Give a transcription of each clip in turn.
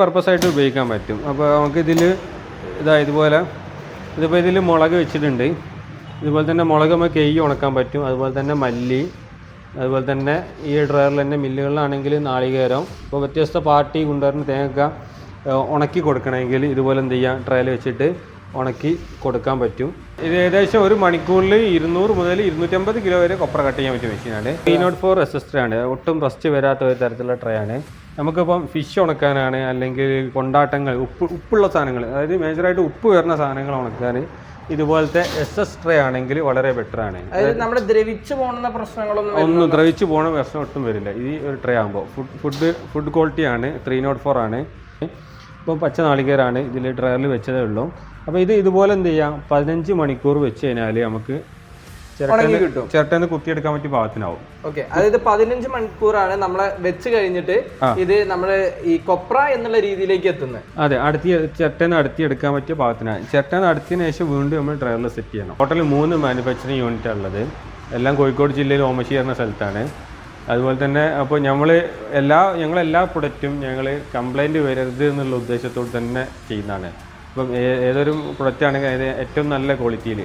Purpose ആയിട്ട് ഉപയോഗിക്കാൻ പറ്റും. അപ്പോൾ നമുക്ക് ഇതിൽ ഇതാ ഇതുപോലെ ഇതിപ്പോൾ ഇതിൽ മുളക് വെച്ചിട്ടുണ്ട്. ഇതുപോലെ തന്നെ മുളക് നമുക്ക് കെയ്യ് ഉണക്കാൻ പറ്റും. അതുപോലെ തന്നെ മല്ലി അതുപോലെ തന്നെ ഈ ഡ്രയറിൽ തന്നെ മില്ലുകളിലാണെങ്കിൽ നാളികേരം. ഇപ്പോൾ വ്യത്യസ്ത പാർട്ടി കൊണ്ടുവരുന്ന തേങ്ങ ഉണക്കി കൊടുക്കണമെങ്കിൽ ഇതുപോലെ എന്ത് ചെയ്യാം? ട്രയൽ വെച്ചിട്ട് ഉണക്കി കൊടുക്കാൻ പറ്റും. ഇത് ഏകദേശം ഒരു മണിക്കൂറിൽ ഇരുന്നൂറ് മുതൽ ഇരുന്നൂറ്റമ്പത് കിലോ വരെ കൊപ്ര കട്ട് ചെയ്യാൻ പറ്റിയ മെഷീനാണ് ത്രീ നോട്ട് ഫോർ റെസിസ്റ്റർ ആണ്. ഒട്ടും റസ്റ്റ് വരാത്ത ഒരു തരത്തിലുള്ള ട്രേ ആണ്. നമുക്കിപ്പം ഫിഷ് ഉണക്കാനാണ് അല്ലെങ്കിൽ കൊണ്ടാട്ടങ്ങൾ ഉപ്പ് ഉപ്പുള്ള സാധനങ്ങൾ അതായത് മേജറായിട്ട് ഉപ്പ് വരുന്ന സാധനങ്ങൾ ഉണക്കാൻ ഇതുപോലത്തെ എസ് എസ് ട്രേ ആണെങ്കിൽ വളരെ ബെറ്റർ ആണ്. നമ്മുടെ ദ്രവിച്ചു പോകുന്ന പ്രശ്നങ്ങളൊന്നും ഒന്നും ദ്രവിച്ചു പോകുന്ന പ്രശ്നം ഒട്ടും വരില്ല. ഈ ഒരു ട്രേ ആകുമ്പോൾ ഫുഡ് ഫുഡ് ഫുഡ് ക്വാളിറ്റി ആണ് ത്രീ നോട്ട് ഫോർ ആണ്. ഇപ്പോൾ പച്ച നാളികേരാണ് ഇതിൽ ഡ്രയറിൽ വെച്ചതേ ഉള്ളൂ. അപ്പോൾ ഇത് ഇതുപോലെ എന്ത് ചെയ്യാം? പതിനഞ്ച് മണിക്കൂർ വെച്ച് കഴിഞ്ഞാൽ നമുക്ക്. ചിരട്ടേന്ന് കുത്തിയെടുക്കാൻ പറ്റിയ പാകത്തിനാവും. ഓക്കെ. അതായത് പതിനഞ്ച് മണിക്കൂറാണ് നമ്മളെ വെച്ച് കഴിഞ്ഞിട്ട് ഇത് നമ്മൾ ഈ കൊപ്ര എന്നുള്ള രീതിയിലേക്ക് എത്തുന്നത് അതെ അടുത്തി ചിരട്ടന്ന് അടുത്തിയെടുക്കാൻ പറ്റിയ പാകത്തിനാണ്. ചിരട്ടന്ന് അടുത്തതിന് ശേഷം വീണ്ടും നമ്മൾ ട്രയറിൽ സെറ്റ് ചെയ്യണം. ടോട്ടൽ മൂന്ന് മാനുഫാക്ചറിങ് യൂണിറ്റ് ഉള്ളത്. എല്ലാം കോഴിക്കോട് ജില്ലയിൽ ഓമശി എന്ന സ്ഥലത്താണ്. അതുപോലെ തന്നെ അപ്പോൾ നമ്മൾ എല്ലാ ഞങ്ങൾ എല്ലാ പ്രൊഡക്റ്റും ഞങ്ങൾ കംപ്ലൈന്റ് വരരുത് എന്നുള്ള ഉദ്ദേശത്തോട് തന്നെ ചെയ്യുന്നതാണ്. ഇപ്പം ഏതൊരു പ്രൊഡക്റ്റ് ആണെങ്കിൽ അതിന് ഏറ്റവും നല്ല ക്വാളിറ്റിയിൽ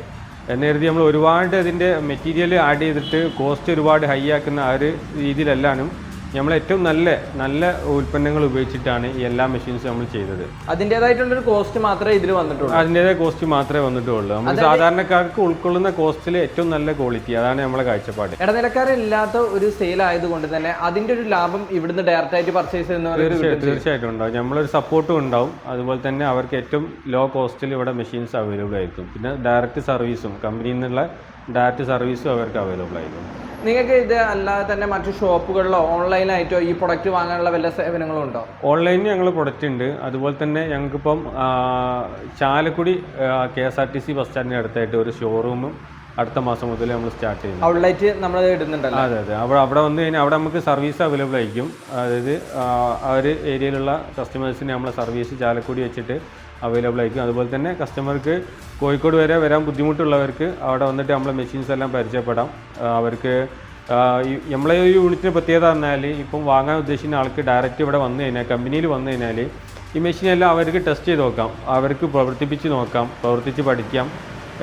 എന്ന് കരുതി നമ്മൾ ഒരുപാട് അതിന്റെ മെറ്റീരിയൽ ആഡ് ചെയ്തിട്ട് കോസ്റ്റ് ഒരുപാട് ഹൈ ആക്കുന്ന ആ ഒരു രീതിയിലെല്ലാനും നമ്മൾ ഏറ്റവും നല്ല നല്ല ഉൽപ്പന്നങ്ങൾ ഉപയോഗിച്ചിട്ടാണ് ഈ എല്ലാ മെഷീൻസും നമ്മൾ ചെയ്തത്. അതിന്റെതായിട്ടുള്ളൊരു കോസ്റ്റ് മാത്രമേ ഇതിൽ വന്നിട്ടുള്ളൂ. അതിന്റെതായ കോസ്റ്റ് മാത്രമേ വന്നിട്ടുള്ളൂ. നമ്മൾ സാധാരണക്കാർക്ക് ഉൾക്കൊള്ളുന്ന കോസ്റ്റിൽ ഏറ്റവും നല്ല ക്വാളിറ്റി അതാണ് നമ്മളെ കാഴ്ചപ്പാട്. ഇടനിലക്കാരില്ലാത്ത ഒരു സെയിൽ ആയതുകൊണ്ട് തന്നെ അതിന്റെ ഒരു ലാഭം ഇവിടുന്ന് ഡയറക്റ്റ് ആയിട്ട് പർച്ചേസ് തീർച്ചയായിട്ടും തീർച്ചയായിട്ടും ഉണ്ടാവും. നമ്മളൊരു സപ്പോർട്ടും ഉണ്ടാവും. അതുപോലെ തന്നെ അവർക്ക് ഏറ്റവും ലോ കോസ്റ്റിൽ ഇവിടെ മെഷീൻസ് അവൈലബിൾ ആയിരിക്കും. പിന്നെ ഡയറക്റ്റ് സർവീസും കമ്പനിയിൽ നിന്നുള്ള ഡയറക്റ്റ് സർവീസും അവർക്ക് അവൈലബിൾ ആയിരിക്കും. നിങ്ങൾക്ക് ഇത് അല്ലാതെ തന്നെ മറ്റു ഷോപ്പുകളിലോ ഓൺലൈനായിട്ടോ ഈ പ്രൊഡക്റ്റ് വാങ്ങാനുള്ള വല്ല സേവനങ്ങളും ഉണ്ടോ? ഓൺലൈനിൽ ഞങ്ങൾ പ്രൊഡക്റ്റ് ഉണ്ട്. അതുപോലെ തന്നെ ഞങ്ങൾക്കിപ്പം Chalakudy K S R T C bus സ്റ്റാൻഡിന് അടുത്തായിട്ട് ഒരു ഷോറൂമും അടുത്ത മാസം മുതൽ നമ്മൾ സ്റ്റാർട്ട് ചെയ്യും ഔട്ട്ലെറ്റ് നമ്മൾ ഇടുന്നുണ്ടല്ലോ. അതെ അതെ. അവിടെ അവിടെ വന്നു കഴിഞ്ഞാൽ അവിടെ നമുക്ക് സർവീസ് അവൈലബിൾ ആയിരിക്കും. അതായത് ആ ഒരു ഏരിയയിലുള്ള കസ്റ്റമേഴ്സിന് നമ്മൾ സർവീസ് ചാലക്കുടി വെച്ചിട്ട് അവൈലബിൾ ആയിരിക്കും. അതുപോലെ തന്നെ കസ്റ്റമർക്ക് കോഴിക്കോട് വരെ വരാൻ ബുദ്ധിമുട്ടുള്ളവർക്ക് അവിടെ വന്നിട്ട് നമ്മളെ മെഷീൻസ് എല്ലാം പരിചയപ്പെടാം. അവർക്ക് നമ്മളെ ഈ യൂണിറ്റിന് പ്രത്യേകത പറഞ്ഞാൽ ഇപ്പം വാങ്ങാൻ ഉദ്ദേശിക്കുന്ന ആൾക്ക് ഡയറക്റ്റ് ഇവിടെ വന്നു കഴിഞ്ഞാൽ കമ്പനിയിൽ വന്നു കഴിഞ്ഞാൽ ഈ മെഷീനെല്ലാം അവർക്ക് ടെസ്റ്റ് ചെയ്ത് നോക്കാം. അവർക്ക് പ്രവർത്തിപ്പിച്ച് നോക്കാം പ്രവർത്തിച്ച് പഠിക്കാം.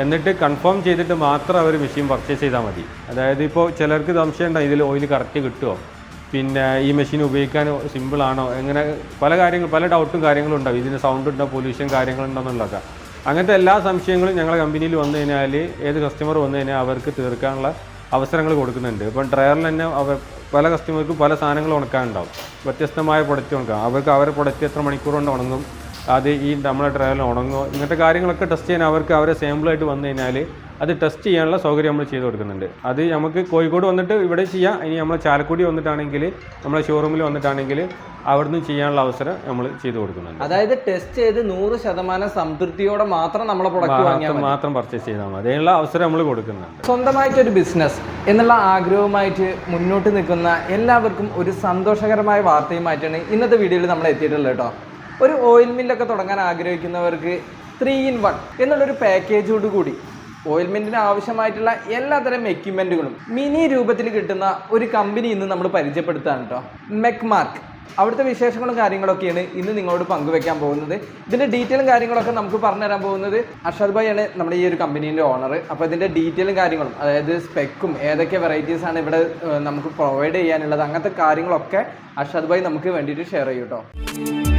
എന്നിട്ട് കൺഫേം ചെയ്തിട്ട് മാത്രം അവർ മെഷീൻ പർച്ചേസ് ചെയ്താൽ മതി. അതായത് ഇപ്പോൾ ചിലർക്ക് സംശയം ഇതിൽ ഓയിൽ കറക്റ്റ് കിട്ടുമോ പിന്നെ ഈ മെഷീൻ ഉപയോഗിക്കാൻ സിമ്പിളാണോ എങ്ങനെ പല കാര്യങ്ങൾ പല ഡൗട്ടും കാര്യങ്ങളും ഉണ്ടാവും. ഇതിന് സൗണ്ട് ഉണ്ടോ പൊല്യൂഷൻ കാര്യങ്ങളുണ്ടോ എന്നുള്ളതൊക്കെ. അങ്ങനത്തെ എല്ലാ സംശയങ്ങളും ഞങ്ങളുടെ കമ്പനിയിൽ വന്നു കഴിഞ്ഞാൽ ഏത് കസ്റ്റമർ വന്നു കഴിഞ്ഞാൽ അവർക്ക് തീർക്കാനുള്ള അവസരങ്ങൾ കൊടുക്കുന്നുണ്ട്. ഇപ്പം ഡ്രയറിൽ തന്നെ അവർ പല കസ്റ്റമർക്കും പല സാധനങ്ങൾ ഉണക്കാനുണ്ടാവും. വ്യത്യസ്തമായ പ്രൊഡക്റ്റ് ഉണക്കാം. അവർക്ക് അവരുടെ പ്രൊഡക്റ്റ് എത്ര മണിക്കൂർ കൊണ്ട് ഉണങ്ങും? അത് ഈ നമ്മളെ ട്രാവൽ ഉണങ്ങോ ഇങ്ങനത്തെ കാര്യങ്ങളൊക്കെ ടെസ്റ്റ് ചെയ്യാൻ അവർക്ക് അവരെ സാമ്പിളായിട്ട് വന്നു കഴിഞ്ഞാൽ അത് ടെസ്റ്റ് ചെയ്യാനുള്ള സൗകര്യം നമ്മൾ ചെയ്ത് കൊടുക്കുന്നുണ്ട്. അത് നമുക്ക് കോഴിക്കോട് വന്നിട്ട് ഇവിടെ ചെയ്യാം. ഇനി നമ്മൾ ചാലക്കുടി വന്നിട്ടാണെങ്കിൽ നമ്മളെ ഷോറൂമിൽ വന്നിട്ടാണെങ്കിൽ അവിടുന്ന് ചെയ്യാനുള്ള അവസരം നമ്മൾ ചെയ്ത് കൊടുക്കുന്നുണ്ട്. അതായത് ടെസ്റ്റ് ചെയ്ത് നൂറ് ശതമാനം സംതൃപ്തിയോടെ മാത്രം നമ്മളെ പ്രൊഡക്റ്റ് വാങ്ങിയാൽ മാത്രം പർച്ചേസ് ചെയ്താൽ മതി. അതിനുള്ള അവസരം നമ്മൾ കൊടുക്കുന്നുണ്ട്. സ്വന്തമായിട്ടൊരു ബിസിനസ് എന്നുള്ള ആഗ്രഹവുമായിട്ട് മുന്നോട്ട് നിൽക്കുന്ന എല്ലാവർക്കും ഒരു സന്തോഷകരമായ വാർത്തയുമായിട്ടാണ് ഇന്നത്തെ വീഡിയോയിൽ നമ്മൾ എത്തിയിട്ടുള്ളത് കേട്ടോ. ഒരു ഓയിൽ മില്ലൊക്കെ തുടങ്ങാൻ ആഗ്രഹിക്കുന്നവർക്ക് ത്രീ ഇൻ വൺ എന്നുള്ളൊരു പാക്കേജോട് കൂടി. ഓയിൽ മില്ലിന് ആവശ്യമായിട്ടുള്ള എല്ലാതരം എക്യുപ്മെന്റുകളും മിനി രൂപത്തിൽ കിട്ടുന്ന ഒരു കമ്പനി ഇന്ന് നമ്മൾ പരിചയപ്പെടുത്താണ് കേട്ടോ മെക്മാർക്ക് അവിടുത്തെ വിശേഷങ്ങളും കാര്യങ്ങളൊക്കെയാണ് ഇന്ന് നിങ്ങളോട് പങ്കുവെക്കാൻ പോകുന്നത്. ഇതിന്റെ ഡീറ്റെയിലും കാര്യങ്ങളൊക്കെ നമുക്ക് പറഞ്ഞു തരാൻ പോകുന്നത് അർഷദ് ആണ് നമ്മുടെ ഈ ഒരു കമ്പനീന്റെ ഓണർ അപ്പോൾ ഇതിന്റെ ഡീറ്റെയിലും കാര്യങ്ങളും അതായത് സ്പെക്കും ഏതൊക്കെ വെറൈറ്റീസ് ആണ് ഇവിടെ നമുക്ക് പ്രൊവൈഡ് ചെയ്യാനുള്ളത് അങ്ങനത്തെ കാര്യങ്ങളൊക്കെ അർഷദ് ഭായ് നമുക്ക് വേണ്ടിയിട്ട് ഷെയർ ചെയ്യും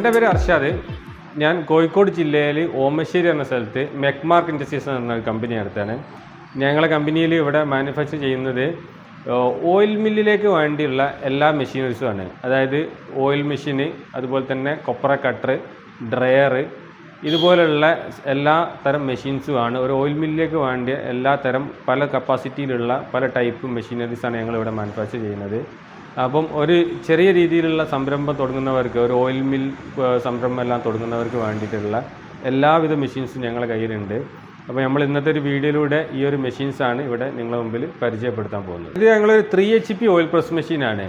എന്റെ പേര് അർഷാദ്. ഞാൻ കോഴിക്കോട് ജില്ലയിൽ ഓമശ്ശേരി എന്ന സ്ഥലത്ത് മെക്മാർക്ക് ഇൻഡസ്ട്രീസ് എന്ന കമ്പനി അടുത്താണ് ഞങ്ങളെ കമ്പനിയിൽ ഇവിടെ മാനുഫാക്ചർ ചെയ്യുന്നത് ഓയിൽ മില്ലിലേക്ക് വേണ്ടിയുള്ള എല്ലാ മെഷീനറീസുമാണ് അതായത് ഓയിൽ മെഷീന് അതുപോലെ തന്നെ കൊപ്ര കട്ടർ ഡ്രയർ ഇതുപോലുള്ള എല്ലാ തരം മെഷീൻസുമാണ് ഒരു ഓയിൽ മില്ലിലേക്ക് വേണ്ടിയ എല്ലാ തരം പല കപ്പാസിറ്റിയിലുള്ള പല ടൈപ്പ് മെഷീനറീസാണ് ഞങ്ങൾ ഇവിടെ മാനുഫാക്ചർ ചെയ്യുന്നത്. അപ്പം ഒരു ചെറിയ രീതിയിലുള്ള സംരംഭം തുടങ്ങുന്നവർക്ക് ഒരു ഓയിൽ മിൽ സംരംഭം എല്ലാം തുടങ്ങുന്നവർക്ക് വേണ്ടിയിട്ടുള്ള എല്ലാവിധ മെഷീൻസും ഞങ്ങളുടെ കയ്യിലുണ്ട്. അപ്പോൾ നമ്മൾ ഇന്നത്തെ ഒരു വീഡിയോയിലൂടെ ഈ ഒരു മെഷീൻസാണ് ഇവിടെ നിങ്ങളുടെ മുമ്പിൽ പരിചയപ്പെടുത്താൻ പോകുന്നത്. ഇത് ഞങ്ങളൊരു three H P oil press മെഷീനാണ്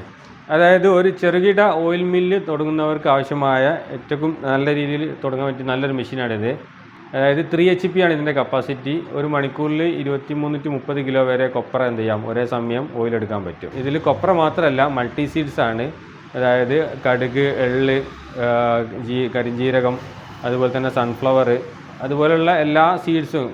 അതായത് ഒരു ചെറുകിട ഓയിൽ മില്ല് തുടങ്ങുന്നവർക്ക് ആവശ്യമായ ഏറ്റവും നല്ല രീതിയിൽ തുടങ്ങാൻ പറ്റിയ നല്ലൊരു മെഷീനാണിത് അതായത് ത്രീ എച്ച് പി ആണ് ഇതിന്റെ കപ്പാസിറ്റി ഒരു മണിക്കൂറിൽ ഇരുപത്തി മൂന്ന് ടു മുപ്പത് കിലോ വരെ കൊപ്ര എന്ത് ചെയ്യാം? ഒരേ സമയം ഓയിൽ എടുക്കാൻ പറ്റും. ഇതിൽ കൊപ്ര മാത്രമല്ല മൾട്ടി സീഡ്സ് ആണ്. അതായത് കടുക് എള്ള് ജീ കരിഞ്ജീരകം അതുപോലെ തന്നെ സൺഫ്ലവർ അതുപോലെയുള്ള എല്ലാ സീഡ്സും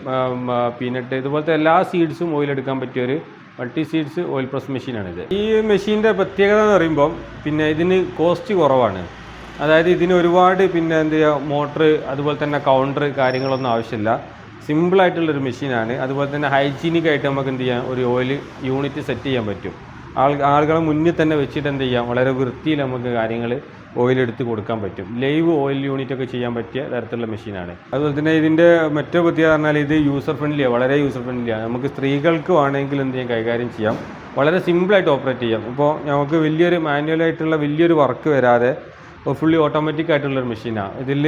പീനട്ട് ഇതുപോലത്തെ എല്ലാ സീഡ്സും ഓയിൽ എടുക്കാൻ പറ്റിയ ഒരു മൾട്ടി സീഡ്സ് ഓയിൽ പ്രസ് മെഷീനാണിത് ഈ മെഷീന്റെ പ്രത്യേകത എന്ന് പറയുമ്പം പിന്നെ ഇതിന് കോസ്റ്റ് കുറവാണ്. അതായത് ഇതിന് ഒരുപാട് പിന്നെ എന്ത് ചെയ്യുക മോട്ടർ അതുപോലെ തന്നെ കൗണ്ടർ കാര്യങ്ങളൊന്നും ആവശ്യമില്ല. സിമ്പിളായിട്ടുള്ളൊരു മെഷീനാണ് അതുപോലെ തന്നെ ഹൈജീനിക് ആയിട്ട് നമുക്ക് എന്ത് ചെയ്യാം ഒരു ഓയിൽ യൂണിറ്റ് സെറ്റ് ചെയ്യാൻ പറ്റും. ആൾ ആളുകളെ മുന്നിൽ തന്നെ വെച്ചിട്ട് എന്ത് ചെയ്യാം വളരെ വൃത്തിയിൽ നമുക്ക് കാര്യങ്ങൾ ഓയിൽ എടുത്ത് കൊടുക്കാൻ പറ്റും. ലൈവ് ഓയിൽ യൂണിറ്റ് ഒക്കെ ചെയ്യാൻ പറ്റിയ തരത്തിലുള്ള മെഷീനാണ് അതുപോലെ തന്നെ ഇതിന്റെ മറ്റൊരു പ്രത്യേകത പറഞ്ഞാൽ ഇത് യൂസർ ഫ്രണ്ട്ലിയാണ് വളരെ യൂസർ ഫ്രണ്ട്ലിയാണ് നമുക്ക് സ്ത്രീകൾക്ക് വേണമെങ്കിൽ എന്ത് ചെയ്യാം കൈകാര്യം ചെയ്യാം. വളരെ സിമ്പിളായിട്ട് ഓപ്പറേറ്റ് ചെയ്യാം. ഇപ്പോൾ നമുക്ക് വലിയൊരു മാനുവലായിട്ടുള്ള വലിയൊരു വർക്ക് വരാതെ ഫുള്ളി ഓട്ടോമാറ്റിക് ആയിട്ടുള്ളൊരു മെഷീനാണ് ഇതിൽ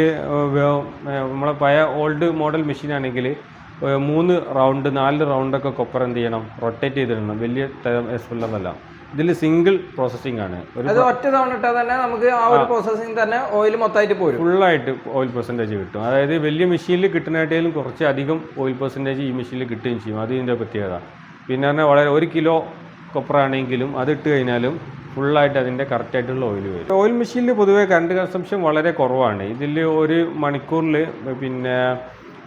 നമ്മളെ പഴയ ഓൾഡ് മോഡൽ മെഷീനാണെങ്കിൽ മൂന്ന് റൗണ്ട് നാല് റൗണ്ടൊക്കെ കൊപ്പർ എന്ത് ചെയ്യണം? റൊട്ടേറ്റ് ചെയ്തിടണം. വലിയ തരം എസ്പെല്ലറല്ല ഇതിൽ സിംഗിൾ പ്രോസസ്സിംഗ് ആണ്. ഒരു ഒറ്റ തവണ ഇട്ടാൽ തന്നെ നമുക്ക് ആ ഒരു പ്രോസസ്സിങ് തന്നെ ഓയിൽ മൊത്തമായിട്ട് പോരും. ഫുള്ളായിട്ട് ഓയിൽ പെർസെന്റേജ് കിട്ടും. അതായത് വലിയ മെഷീനിൽ കിട്ടുന്നതായിട്ടേലും കുറച്ച് അധികം ഓയിൽ പെർസെന്റേജ് ഈ മെഷീനിൽ കിട്ടുകയും ചെയ്യും. അത് ഇതിന്റെ പ്രത്യേകത. പിന്നെ പറഞ്ഞാൽ വളരെ ഒരു കിലോ കൊപ്രാണെങ്കിലും അത് ഇട്ട് കഴിഞ്ഞാലും ഫുള്ളായിട്ട് അതിന്റെ കറക്റ്റായിട്ടുള്ള ഓയിൽ വരും. ഓയിൽ മെഷീനിൽ പൊതുവേ കറണ്ട് കൺസംഷൻ വളരെ കുറവാണ്. ഇതിൽ ഒരു മണിക്കൂറിൽ പിന്നെ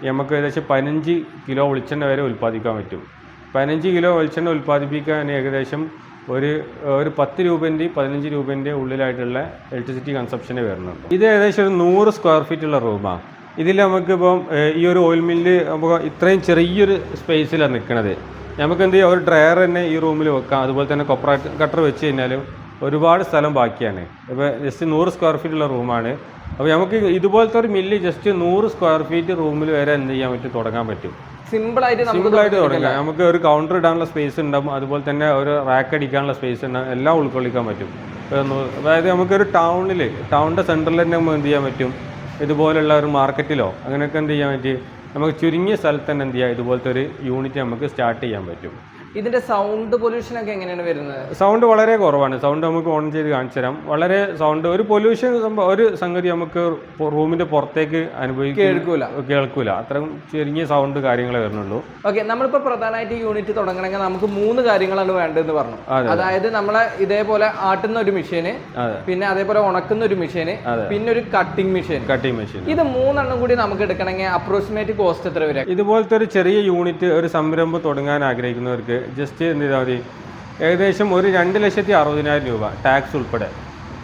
നമുക്ക് ഏകദേശം പതിനഞ്ച് കിലോ വെളിച്ചെണ്ണ വരെ ഉൽപ്പാദിക്കാൻ പറ്റും. പതിനഞ്ച് കിലോ വെളിച്ചെണ്ണ ഉൽപ്പാദിപ്പിക്കാൻ ഏകദേശം ഒരു ഒരു പത്ത് രൂപേന്റെ പതിനഞ്ച് രൂപേന്റെ ഉള്ളിലായിട്ടുള്ള ഇലക്ട്രിസിറ്റി കൺസപ്ഷന് വരുന്നുണ്ട്. ഇത് ഏകദേശം ഒരു നൂറ് സ്ക്വയർ ഫീറ്റ് ഉള്ള റൂമാണ് ഇതിൽ നമുക്കിപ്പം ഈ ഒരു ഓയിൽ മില്ല് നമുക്ക് ഇത്രയും ചെറിയൊരു സ്പേസിലാണ് നിൽക്കുന്നത് നമുക്ക് എന്ത് ചെയ്യാം ഒരു ഡ്രയർ തന്നെ ഈ റൂമിൽ വെക്കാം. അതുപോലെ തന്നെ കൊപ്ര കട്ടർ വെച്ച് കഴിഞ്ഞാൽ ഒരുപാട് സ്ഥലം ബാക്കിയാണ്. ഇപ്പോൾ ജസ്റ്റ് നൂറ് സ്ക്വയർ ഫീറ്റ് ഉള്ള റൂമാണ്. അപ്പോൾ നമുക്ക് ഇതുപോലത്തെ ഒരു മില്ല് ജസ്റ്റ് നൂറ് സ്ക്വയർ ഫീറ്റ് റൂമിൽ വരെ എന്ത് ചെയ്യാൻ പറ്റും? തുടങ്ങാൻ പറ്റും. സിമ്പിളായിട്ട് സിമ്പിളായിട്ട് തുടങ്ങാം. നമുക്ക് ഒരു കൗണ്ടർ ഇടാനുള്ള സ്പേസ് ഉണ്ടാവും. അതുപോലെ തന്നെ ഒരു റാക്ക് അടിക്കാനുള്ള സ്പേസ് ഉണ്ടാവും. എല്ലാം ഉൾക്കൊള്ളിക്കാൻ പറ്റും. അതായത് നമുക്കൊരു ടൗണിൽ ടൗണിന്റെ സെന്ററിൽ തന്നെ നമുക്ക് എന്ത് ചെയ്യാൻ പറ്റും? ഇതുപോലുള്ള ഒരു മാർക്കറ്റിലോ അങ്ങനെയൊക്കെ എന്ത് ചെയ്യാൻ പറ്റി? നമുക്ക് ചുരുങ്ങിയ സ്ഥലത്ത് തന്നെ എന്ത് ചെയ്യാം? ഇതുപോലത്തെ ഒരു യൂണിറ്റ് നമുക്ക് സ്റ്റാർട്ട് ചെയ്യാൻ പറ്റും. ഇതിന്റെ സൗണ്ട് പൊല്യൂഷൻ ഒക്കെ എങ്ങനെയാണ് വരുന്നത്? സൗണ്ട് വളരെ കുറവാണ്. സൗണ്ട് നമുക്ക് ഓൺ ചെയ്ത് കാണിച്ചു തരാം. വളരെ സൗണ്ട് ഒരു പൊല്യൂഷൻ ഒരു സംഗതി നമുക്ക് റൂമിന്റെ പുറത്തേക്ക് അനുഭവിക്കാൻ കേൾക്കൂല. കേൾക്കൂല. അത്രയും ചെറിയ സൗണ്ട് കാര്യങ്ങളെ വരുന്നുള്ളൂ. ഓക്കെ നമ്മളിപ്പോ പ്രധാനമായിട്ട് യൂണിറ്റ് തുടങ്ങണമെങ്കിൽ നമുക്ക് മൂന്ന് കാര്യങ്ങളാണ് വേണ്ടതെന്ന് പറഞ്ഞു. അതായത് നമ്മളെ ഇതേപോലെ ആട്ടുന്ന ഒരു മെഷീന് പിന്നെ അതേപോലെ ഉണക്കുന്ന ഒരു മെഷീന് പിന്നെ ഒരു കട്ടിംഗ് മെഷീൻ കട്ടിംഗ് മെഷീൻ ഇത് മൂന്നെണ്ണം കൂടി നമുക്ക് എടുക്കണമെങ്കിൽ അപ്രോക്സിമേറ്റ് കോസ്റ്റ് എത്ര വരെ ഇതുപോലത്തെ ഒരു ചെറിയ യൂണിറ്റ് ഒരു സംരംഭം തുടങ്ങാൻ ആഗ്രഹിക്കുന്നവർക്ക് ജസ്റ്റ് എന്ത് ചെയ്താൽ മതി ഏകദേശം ഒരു രണ്ട് ലക്ഷത്തി അറുപതിനായിരം രൂപ ടാക്സ് ഉൾപ്പെടെ.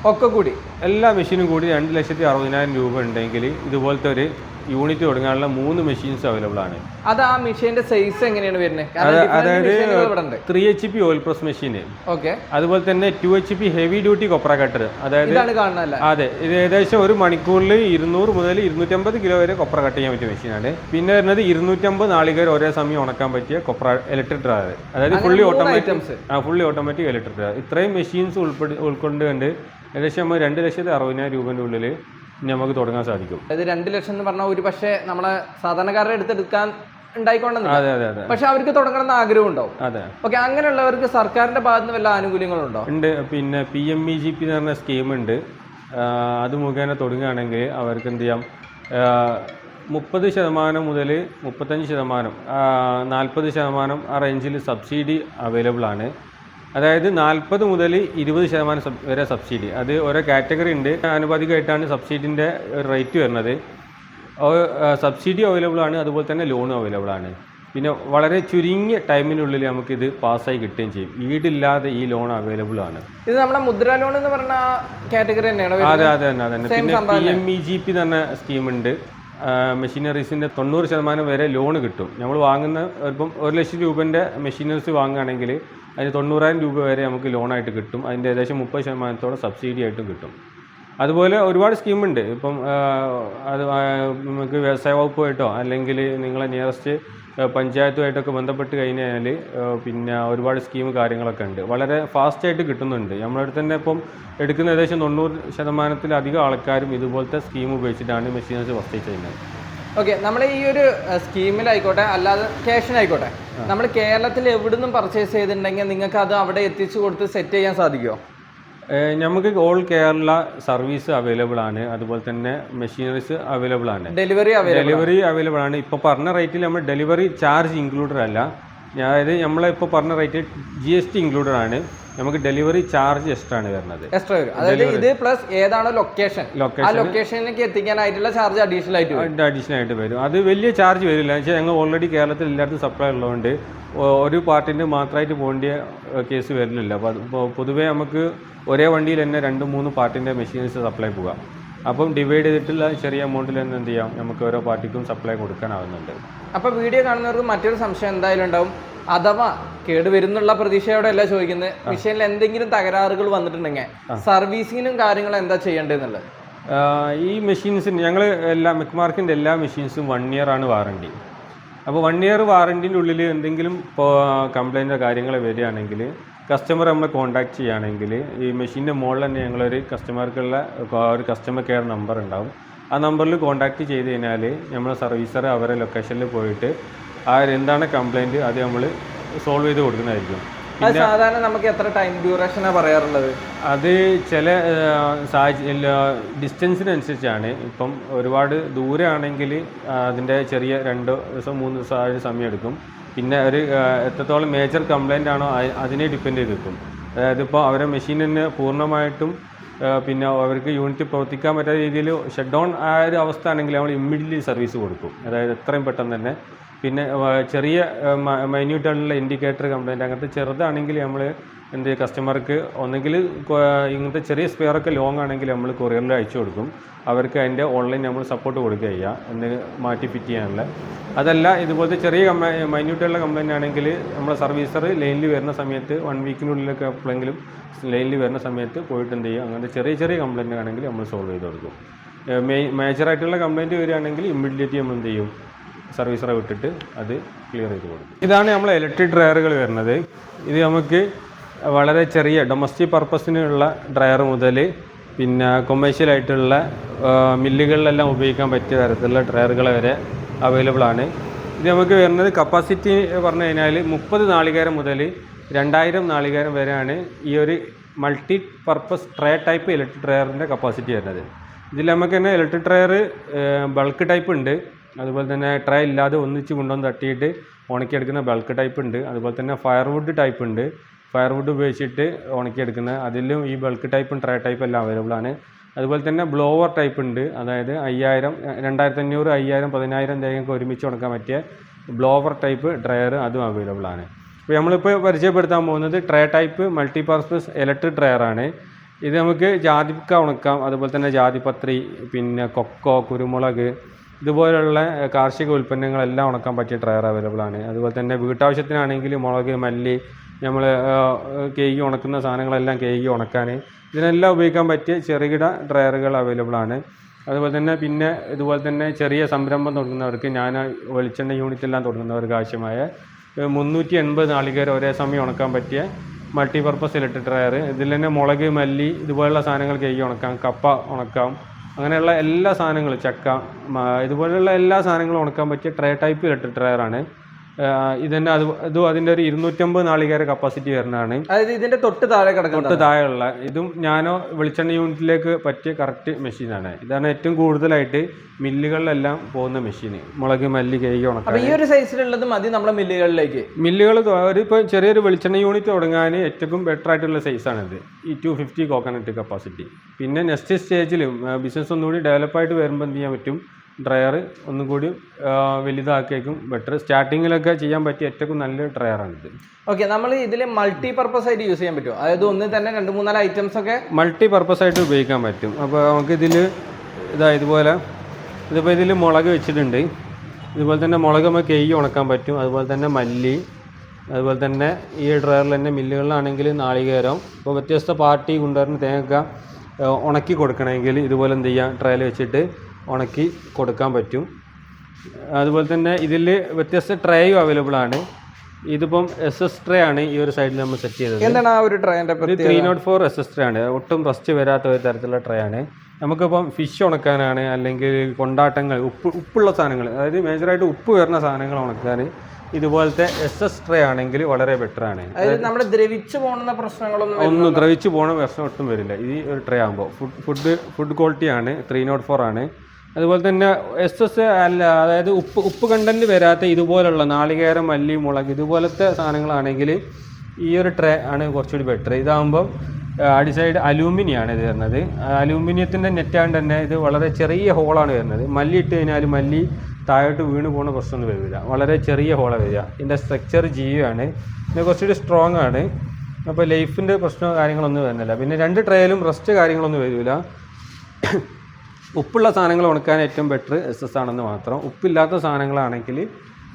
ഒക്കെ കൂടി. എല്ലാ മെഷീനും കൂടി രണ്ട് ലക്ഷത്തി അറുപതിനായിരം രൂപ ഉണ്ടെങ്കിൽ ഇതുപോലത്തെ ഒരു യൂണിറ്റ് തുടങ്ങാനുള്ള മൂന്ന് മെഷീൻസ് അവൈലബിൾ ആണ്. അത് ആ മെഷീന്റെ സൈസ് എങ്ങനെയാണ് വരുന്നത്? അതായത് three H P oil press machine okay അതുപോലെ തന്നെ two H P heavy duty കൊപ്ര കട്ടർ അതായത് അതെ ഇത് ഏകദേശം ഒരു മണിക്കൂറിൽ ഇരുന്നൂറ് മുതൽ ഇരുന്നൂറ്റമ്പത് കിലോ വരെ കൊപ്ര കട്ട് ചെയ്യാൻ പറ്റിയ മെഷീനാണ് പിന്നെ വരുന്നത് ഇരുന്നൂറ്റമ്പത് നാളികർ ഒരേ സമയം ഉണക്കാൻ പറ്റിയ കൊപ്ര ഇലക്ട്രിക് ഡ്രയർ അതായത് ഫുള്ളി ഓട്ടോമാറ്റിക് ആ ഫുള്ളി ഓട്ടോമാറ്റിക് ഇലക്ട്രിക് ഡ്രയർ ഇത്രയും മെഷീൻസ് ഉൾപ്പെടെ ഉൾക്കൊണ്ടുകൊണ്ട് ഏകദേശം നമ്മൾ രണ്ട് ലക്ഷത്തി അറുപതിനായിരം രൂപന്റെ ഉള്ളിൽ നമുക്ക് തുടങ്ങാൻ സാധിക്കും. അതായത് രണ്ട് ലക്ഷം എന്ന് പറഞ്ഞാൽ ഒരു പക്ഷേ നമ്മളെ സാധാരണക്കാരുടെ എടുത്തെടുക്കാൻ അതെ അതെ അതെ. പക്ഷെ അവർക്ക് തുടങ്ങണം എന്ന് ആഗ്രഹം ഉണ്ടാവും. അതെ. ഓക്കെ അങ്ങനെയുള്ളവർക്ക് സർക്കാരിന്റെ ഭാഗത്ത് നിന്ന് വല്ല ആനുകൂല്യങ്ങളുണ്ടോ ഉണ്ട്? പിന്നെ P M E G P എന്ന് പറഞ്ഞ സ്കീമുണ്ട് അത് മുഖേന തുടങ്ങുകയാണെങ്കിൽ അവർക്ക് എന്ത് ചെയ്യാം? മുപ്പത് ശതമാനം മുതൽ മുപ്പത്തഞ്ച് ശതമാനം നാൽപ്പത് ശതമാനം ആ റേഞ്ചിൽ സബ്സിഡി അവൈലബിൾ ആണ്. അതായത് നാൽപ്പത് മുതൽ ഇരുപത് ശതമാനം വരെ സബ്സിഡി. അത് ഓരോ കാറ്റഗറി ഉണ്ട്. ആനുപാതികമായിട്ടാണ് സബ്സിഡിന്റെ റേറ്റ് വരുന്നത്. സബ്സിഡി അവൈലബിൾ ആണ്. അതുപോലെ തന്നെ ലോണും അവൈലബിൾ ആണ്. പിന്നെ വളരെ ചുരുങ്ങിയ ടൈമിനുള്ളിൽ നമുക്കിത് പാസ്സായി കിട്ടുകയും ചെയ്യും. വീടില്ലാതെ ഈ ലോൺ അവൈലബിൾ ആണ്. ഇത് നമ്മുടെ മുദ്ര ലോൺ എന്ന് പറഞ്ഞ കാറ്റഗറി തന്നെയാണ്? അതെ അതെ തന്നെ പിന്നെ P M E G P തന്നെ സ്കീമുണ്ട് മെഷീനറീസിന്റെ തൊണ്ണൂറ് ശതമാനം വരെ ലോൺ കിട്ടും. നമ്മൾ വാങ്ങുന്ന ഇപ്പം ഒരു ലക്ഷം രൂപേന്റെ മെഷീനറീസ് വാങ്ങുകയാണെങ്കിൽ അതിന് തൊണ്ണൂറായിരം രൂപ വരെ നമുക്ക് ലോണായിട്ട് കിട്ടും. അതിന്റെ ഏകദേശം മുപ്പത് ശതമാനത്തോളം സബ്സിഡി ആയിട്ടും കിട്ടും. അതുപോലെ ഒരുപാട് സ്കീമുണ്ട് ഇപ്പം അത് നമുക്ക് വ്യവസായ വകുപ്പുമായിട്ടോ അല്ലെങ്കിൽ നിങ്ങളെ നിയറസ്റ്റ് പഞ്ചായത്തുമായിട്ടൊക്കെ ബന്ധപ്പെട്ട് കഴിഞ്ഞാൽ പിന്നെ ഒരുപാട് സ്കീം കാര്യങ്ങളൊക്കെ ഉണ്ട്. വളരെ ഫാസ്റ്റായിട്ട് കിട്ടുന്നുണ്ട്. നമ്മുടെ അടുത്ത് തന്നെ ഇപ്പം എടുക്കുന്ന ഏകദേശം തൊണ്ണൂറ് ശതമാനത്തിലധികം ആൾക്കാരും ഇതുപോലത്തെ സ്കീം ഉപയോഗിച്ചിട്ടാണ് മെഷീൻസ് പർച്ചേസ് ചെയ്യുന്നത്. ഓക്കെ നമ്മൾ ഈ ഒരു സ്കീമിലായിക്കോട്ടെ അല്ലാതെ ക്യാഷിനായിക്കോട്ടെ നമ്മൾ കേരളത്തിൽ എവിടുന്നും പർച്ചേസ് ചെയ്തിട്ടുണ്ടെങ്കിൽ നിങ്ങൾക്ക് അത് അവിടെ എത്തിച്ചു കൊടുത്ത് സെറ്റ് ചെയ്യാൻ സാധിക്കുമോ നമുക്ക് ഓൾ കേരള സർവീസ് അവൈലബിൾ ആണ്. അതുപോലെ തന്നെ മെഷീനറീസ് അവൈലബിൾ ആണ്. ഡെലിവറി അവൈലബിൾ ഡെലിവറി അവൈലബിൾ ആണ്. ഇപ്പോൾ പറഞ്ഞ റേറ്റിൽ നമ്മൾ ഡെലിവറി ചാർജ് ഇൻക്ലൂഡഡ് അല്ല. അതായത് നമ്മളിപ്പോൾ പറഞ്ഞ rate G S T included ആണ്. നമുക്ക് ഡെലിവറി ചാർജ് എക്സ്ട്രാ ആണ് വരുന്നത്. എക്സ്ട്രാ വരും. അതായത് ഇത് പ്ലസ് ഏതാണോ ലൊക്കേഷൻ ആ ലൊക്കേഷനിലേക്ക് എത്തിക്കാനായിട്ടുള്ള ചാർജ് അഡീഷണൽ ആയിട്ട് വരും. അഡീഷണൽ ആയിട്ട് വരും. അത് വലിയ ചാർജ് വരില്ല. എന്ന് വെച്ചാൽ ഞങ്ങൾ ഓൾറെഡി കേരളത്തിൽ എല്ലായിടത്തും സപ്ലൈ ഉള്ളതുകൊണ്ട് ഒരു പാർട്ടിന്റെ മാത്രമായിട്ട് പോകേണ്ട കേസ് വരുന്നില്ല. അപ്പോൾ പൊതുവേ നമുക്ക് ഒരേ വണ്ടിയിൽ തന്നെ രണ്ട് മൂന്ന് പാർട്ടിന്റെ മെഷീൻസ് സപ്ലൈ പോകാം. അപ്പം ഡിവൈഡ് ചെയ്തിട്ടുള്ള ചെറിയ എമൗണ്ടിൽ തന്നെ എന്ത് ചെയ്യാം? നമുക്ക് ഓരോ പാർട്ടിക്കും സപ്ലൈ കൊടുക്കാനാവുന്നുണ്ട്. അപ്പൊ വീഡിയോ കാണുന്നവർക്ക് മറ്റൊരു സംശയം എന്തായാലും ഉണ്ടാവും. അഥവാ കേടുവരുന്നുള്ള പ്രതീക്ഷയോടെ അല്ല ചോദിക്കുന്നത് മെഷീനിൽ എന്തെങ്കിലും തകരാറുകൾ വന്നിട്ടുണ്ടെങ്കിൽ സർവീസിങ്ങിനും കാര്യങ്ങളും എന്താ ചെയ്യേണ്ടതെന്നുള്ളത്? ഈ മെഷീൻസിന് ഞങ്ങൾ എല്ലാ മെക്മാർക്കിന്റെ എല്ലാ മെഷീൻസും വൺ ഇയർ ആണ് വാറണ്ടി അപ്പോൾ വൺ ഇയർ വാറണ്ടിന്റെ ഉള്ളിൽ എന്തെങ്കിലും ഇപ്പോൾ കംപ്ലൈന്റോ കാര്യങ്ങൾ വരികയാണെങ്കിൽ കസ്റ്റമർ നമ്മളെ കോൺടാക്ട് ചെയ്യുകയാണെങ്കിൽ ഈ മെഷീന്റെ മുകളിൽ തന്നെ ഞങ്ങളൊരു കസ്റ്റമർക്കുള്ള ഒരു കസ്റ്റമർ കെയർ നമ്പർ ഉണ്ടാവും. ആ നമ്പറിൽ കോൺടാക്ട് ചെയ്ത് കഴിഞ്ഞാൽ നമ്മൾ സർവീസർ അവരെ ലൊക്കേഷനിൽ പോയിട്ട് ആ എന്താണ് കംപ്ലൈന്റ് അത് നമ്മൾ സോൾവ് ചെയ്ത് കൊടുക്കുന്നതായിരിക്കും. സാധാരണ നമുക്ക് എത്ര ടൈം ഡ്യൂറേഷനാണ് പറയാറുള്ളത്? അത് ചില ഡിസ്റ്റൻസിനനുസരിച്ചാണ് ഇപ്പം ഒരുപാട് ദൂരെ ആണെങ്കിൽ അതിന്റെ ചെറിയ രണ്ട് ദിവസം മൂന്ന് ദിവസം സമയം എടുക്കും. പിന്നെ ഒരു എത്രത്തോളം മേജർ കംപ്ലൈന്റ് ആണോ അതിനെ ഡിപ്പെൻഡ് ചെയ്ത് നിൽക്കും അതായത് ഇപ്പോൾ അവരെ മെഷീൻ തന്നെ പൂർണമായിട്ടും പിന്നെ അവർക്ക് യൂണിറ്റ് പ്രവർത്തിക്കാൻ പറ്റാത്ത രീതിയിൽ ഷട്ട് ഡൗൺ ആയ ഒരു അവസ്ഥ ആണെങ്കിൽ നമ്മൾ ഇമ്മീഡിയറ്റ്ലി സർവീസ് കൊടുക്കും. അതായത് എത്രയും പെട്ടെന്ന് തന്നെ. പിന്നെ ചെറിയ മൈന്യൂട്ടായിട്ടുള്ള ഇൻഡിക്കേറ്റർ കംപ്ലൈന്റ് അങ്ങനത്തെ ചെറുതാണെങ്കിൽ നമ്മൾ എന്ത് കസ്റ്റമർക്ക് ഒന്നെങ്കിൽ ഇങ്ങനത്തെ ചെറിയ സ്പെയറൊക്കെ ലോങ് ആണെങ്കിൽ നമ്മൾ കൊറിയറിൽ അയച്ചു കൊടുക്കും. അവർക്ക് അതിന്റെ ഓൺലൈൻ നമ്മൾ സപ്പോർട്ട് കൊടുക്കുക ചെയ്യുക എന്ന് മാറ്റി ഫിറ്റ് ചെയ്യാനുള്ള. അതല്ല ഇതുപോലത്തെ ചെറിയ മൈന്യൂട്ടുള്ള കംപ്ലൈന്റ് ആണെങ്കിൽ നമ്മൾ സർവീസർ ലൈനിൽ വരുന്ന സമയത്ത് വൺ വീക്കിനുള്ളിലൊക്കെ എപ്പോഴെങ്കിലും ലൈനിൽ വരുന്ന സമയത്ത് പോയിട്ട് എന്ത് ചെയ്യുക? അങ്ങനത്തെ ചെറിയ ചെറിയ കംപ്ലൈന്റ് ആണെങ്കിൽ നമ്മൾ സോൾവ് ചെയ്ത് കൊടുക്കും. മേജറായിട്ടുള്ള കംപ്ലൈന്റ് വരികയാണെങ്കിൽ ഇമ്മീഡിയറ്റ്ലി നമ്മൾ എന്ത് ചെയ്യും? സർവീസറെ വിട്ടിട്ട് അത് ക്ലിയർ ചെയ്ത് കൊടുക്കും. ഇതാണ് നമ്മൾ ഇലക്ട്രിക് ഡ്രയറുകൾ വരുന്നത്. ഇത് നമുക്ക് വളരെ ചെറിയ ഡൊമസ്റ്റിക് പർപ്പസിനുള്ള ഡ്രയർ മുതൽ പിന്നെ കൊമേഴ്ഷ്യലായിട്ടുള്ള മില്ലുകളിലെല്ലാം ഉപയോഗിക്കാൻ പറ്റിയ തരത്തിലുള്ള ഡ്രയറുകൾ വരെ അവൈലബിൾ ആണ്. ഇത് നമുക്ക് വരുന്നത് കപ്പാസിറ്റി പറഞ്ഞു കഴിഞ്ഞാൽ മുപ്പത് നാളികേരം മുതൽ രണ്ടായിരം നാളികേരം വരെയാണ് ഈ ഒരു multi purpose tray type electric ഡ്രയറിന്റെ capacity വരുന്നത്. ഇതിൽ നമുക്ക് തന്നെ ഇലക്ട്രിക് ഡ്രയർ ബൾക്ക് ടൈപ്പ് ഉണ്ട്. അതുപോലെ തന്നെ ട്രേ ഇല്ലാതെ ഒന്നിച്ച് കൊണ്ടുവന്ന് തട്ടിയിട്ട് ഉണക്കിയെടുക്കുന്ന ബൾക്ക് ടൈപ്പ് ഉണ്ട്. അതുപോലെ തന്നെ ഫയർവുഡ് ടൈപ്പ് ഉണ്ട്. ഫയർവുഡ് ഉപയോഗിച്ചിട്ട് ഉണക്കിയെടുക്കുന്ന അതിലും ഈ ബൾക്ക് ടൈപ്പും ട്രേ ടൈപ്പും എല്ലാം അവൈലബിൾ ആണ്. അതുപോലെ തന്നെ ബ്ലോവർ ടൈപ്പ് ഉണ്ട്. അതായത് അയ്യായിരം രണ്ടായിരത്തി അഞ്ഞൂറ് അയ്യായിരം പതിനായിരം തേങ്ങയൊക്കെ ഒരുമിച്ച് ഉണക്കാൻ പറ്റിയ ബ്ലോവർ ടൈപ്പ് ഡ്രയർ അതും അവൈലബിൾ ആണ്. ഇപ്പോൾ നമ്മളിപ്പോൾ പരിചയപ്പെടുത്താൻ പോകുന്നത് tray type multi purpose electric dryer ആണ്. ഇത് നമുക്ക് ജാതിക്ക ഉണക്കാം. അതുപോലെ തന്നെ ജാതിപത്രി പിന്നെ കൊക്കോ കുരുമുളക് ഇതുപോലുള്ള കാർഷിക ഉൽപ്പന്നങ്ങളെല്ലാം ഉണക്കാൻ പറ്റിയ ഡ്രയർ അവൈലബിൾ ആണ്. അതുപോലെ തന്നെ വീട്ടാവശ്യത്തിനാണെങ്കിൽ മുളക് മല്ലി നമ്മൾ കേക്ക് ഉണക്കുന്ന സാധനങ്ങളെല്ലാം കേക്ക് ഉണക്കാൻ ഇതിനെല്ലാം ഉപയോഗിക്കാൻ പറ്റിയ ചെറുകിട ഡ്രയറുകൾ അവൈലബിൾ ആണ്. അതുപോലെ തന്നെ പിന്നെ ഇതുപോലെ തന്നെ ചെറിയ സംരംഭം തുടങ്ങുന്നവർക്ക് ഞാൻ വെളിച്ചെണ്ണ യൂണിറ്റ് എല്ലാം തുടങ്ങുന്നവർക്ക് ആവശ്യമായ മുന്നൂറ്റി എൺപത് നാളികേരം ഒരേ സമയം ഉണക്കാൻ പറ്റിയ മൾട്ടി പർപ്പസ് ഇലക്ട്രിക് ഡ്രയർ ഇതിൽ തന്നെ മുളക് മല്ലി ഇതുപോലുള്ള സാധനങ്ങൾ കേക്ക് ഉണക്കാം. കപ്പ ഉണക്കാം. അങ്ങനെയുള്ള എല്ലാ സാധനങ്ങളും ചക്ക ഇതുപോലെയുള്ള എല്ലാ സാധനങ്ങളും ഉണക്കാൻ പറ്റിയ ട്രേ ടൈപ്പ് ഇലക്ട്രിക് ഡ്രയറാണ് ഇതന്നെ അത് ഇതും അതിന്റെ ഒരു ഇരുന്നൂറ്റമ്പത് നാളികേര കപ്പാസിറ്റി വരുന്നതാണ്. അതായത് ഇതിന്റെ തൊട്ട് താഴെ കിടക്കുന്നത് തൊട്ട് താഴെയുള്ള ഇതും ഞാനോ വെളിച്ചെണ്ണ യൂണിറ്റിലേക്ക് പറ്റിയ കറക്റ്റ് മെഷീനാണ് ഇതാണ് ഏറ്റവും കൂടുതലായിട്ട് മില്ലുകളിലെല്ലാം പോകുന്ന മെഷീൻ മുളക് മല്ലി കേക്ക് ഉണക്കാൻ അപ്പൊ ഈ ഒരു സൈസിലുള്ളത് മതി നമ്മുടെ മില്ലുകളിലേക്ക്. മില്ലുകൾ ഒരു ഇപ്പോൾ ചെറിയൊരു വെളിച്ചെണ്ണ യൂണിറ്റ് തുടങ്ങാൻ ഏറ്റവും ബെറ്റർ ആയിട്ടുള്ള സൈസാണിത് ഈ ടു ഫിഫ്റ്റി കോക്കനട്ട് കപ്പാസിറ്റി പിന്നെ നെക്സ്റ്റ് സ്റ്റേജിൽ ബിസിനസ് ഒന്നുകൂടി ഡെവലപ്പായിട്ട് വരുമ്പോൾ എന്ത് ചെയ്യാൻ പറ്റും? ഡ്രയർ ഒന്നും കൂടി വലുതാക്കിയേക്കും ബെറ്റർ സ്റ്റാർട്ടിങ്ങിലൊക്കെ ചെയ്യാൻ പറ്റിയ ഏറ്റവും നല്ല ഡ്രയറാണിത് ഓക്കെ നമ്മൾ ഇതിൽ മൾട്ടി പർപ്പസ് ആയിട്ട് യൂസ് ചെയ്യാൻ പറ്റും അതായത് ഒന്നിൽ തന്നെ രണ്ട് മൂന്നാൽ ഐറ്റംസ് ഒക്കെ മൾട്ടി പർപ്പസ് ആയിട്ട് ഉപയോഗിക്കാൻ പറ്റും. അപ്പോൾ നമുക്ക് ഇതിൽ ഇതാ ഇതുപോലെ ഇതിപ്പോൾ ഇതിൽ മുളക് വെച്ചിട്ടുണ്ട്. ഇതുപോലെ തന്നെ മുളക് നമുക്ക് കെയ്യ് ഉണക്കാൻ പറ്റും. അതുപോലെ തന്നെ മല്ലി അതുപോലെ തന്നെ ഈ ഡ്രയറിൽ തന്നെ മില്ലുകളിലാണെങ്കിൽ നാളികേരം. ഇപ്പോൾ വ്യത്യസ്ത പാർട്ടി കൊണ്ടുവരുന്ന തേങ്ങ ഉണക്കി കൊടുക്കണമെങ്കിൽ ഇതുപോലെ എന്ത് ചെയ്യാം? ട്രയൽ വെച്ചിട്ട് ഉണക്കി കൊടുക്കാൻ പറ്റും. അതുപോലെ തന്നെ ഇതിൽ വ്യത്യസ്ത ട്രേയും അവൈലബിൾ ആണ്. ഇതിപ്പം എസ് എസ് ട്രേ ആണ് ഈ ഒരു സൈഡിൽ നമ്മൾ സെറ്റ് ചെയ്തത്. എന്താണ് ആ ഒരു ട്രേന്റെ three nought four S S tray ആണ്. ഒട്ടും റസ്റ്റ് വരാത്ത ഒരു തരത്തിലുള്ള ട്രേ ആണ്. നമുക്കിപ്പം ഫിഷ് ഉണക്കാനാണ് അല്ലെങ്കിൽ കൊണ്ടാട്ടങ്ങൾ ഉപ്പ് ഉപ്പുള്ള സാധനങ്ങൾ അതായത് മേജറായിട്ട് ഉപ്പ് വരുന്ന സാധനങ്ങൾ ഉണക്കാൻ ഇതുപോലത്തെ എസ് എസ് ട്രേ ആണെങ്കിൽ വളരെ ബെറ്റർ ആണ്. നമ്മൾ ദ്രവിച്ചു പോകുന്ന പ്രശ്നങ്ങളൊന്നും ഒന്നും ദ്രവിച്ചു പോകുന്ന പ്രശ്നം ഒട്ടും വരില്ല. ഈ ഒരു ട്രേ ആകുമ്പോൾ ഫുഡ് ഫുഡ് ഫുഡ് ക്വാളിറ്റി ആണ്. ത്രീ നോട്ട് ഫോർ ആണ്. അതുപോലെ തന്നെ എസ് എസ് അല്ല അതായത് ഉപ്പ് ഉപ്പ് കണ്ടന്റ് വരാത്ത ഇതുപോലുള്ള നാളികേരം മല്ലി മുളക് ഇതുപോലത്തെ സാധനങ്ങളാണെങ്കിൽ ഈ ഒരു ട്രേ ആണ് കുറച്ചുകൂടി ബെറ്റർ ഇതാകുമ്പോൾ അടി സൈഡ് അലൂമിനിയാണ് ഇത് വരുന്നത്. അലൂമിനിയത്തിന്റെ നെറ്റാണ്ട് തന്നെ ഇത് വളരെ ചെറിയ ഹോളാണ് വരുന്നത്. മല്ലി ഇട്ട് കഴിഞ്ഞാൽ മല്ലി താഴോട്ട് വീണ് പോകുന്ന പ്രശ്നമൊന്നും വരില്ല. വളരെ ചെറിയ ഹോളാണ് വരിക. ഇതിന്റെ സ്ട്രക്ചർ ജിയാണ് ഇത് കുറച്ചുകൂടി സ്ട്രോങ് ആണ്. അപ്പോൾ ലൈഫിന്റെ പ്രശ്നമോ കാര്യങ്ങളൊന്നും വരുന്നില്ല. പിന്നെ രണ്ട് ട്രേയിലും റെസ്റ്റ് കാര്യങ്ങളൊന്നും വരില്ല ഉപ്പുള്ള സാധനങ്ങൾ ഉണക്കാൻ ഏറ്റവും ബെറ്റർ എസ് എസ് ആണെന്ന് മാത്രം. ഉപ്പില്ലാത്ത സാധനങ്ങളാണെങ്കിൽ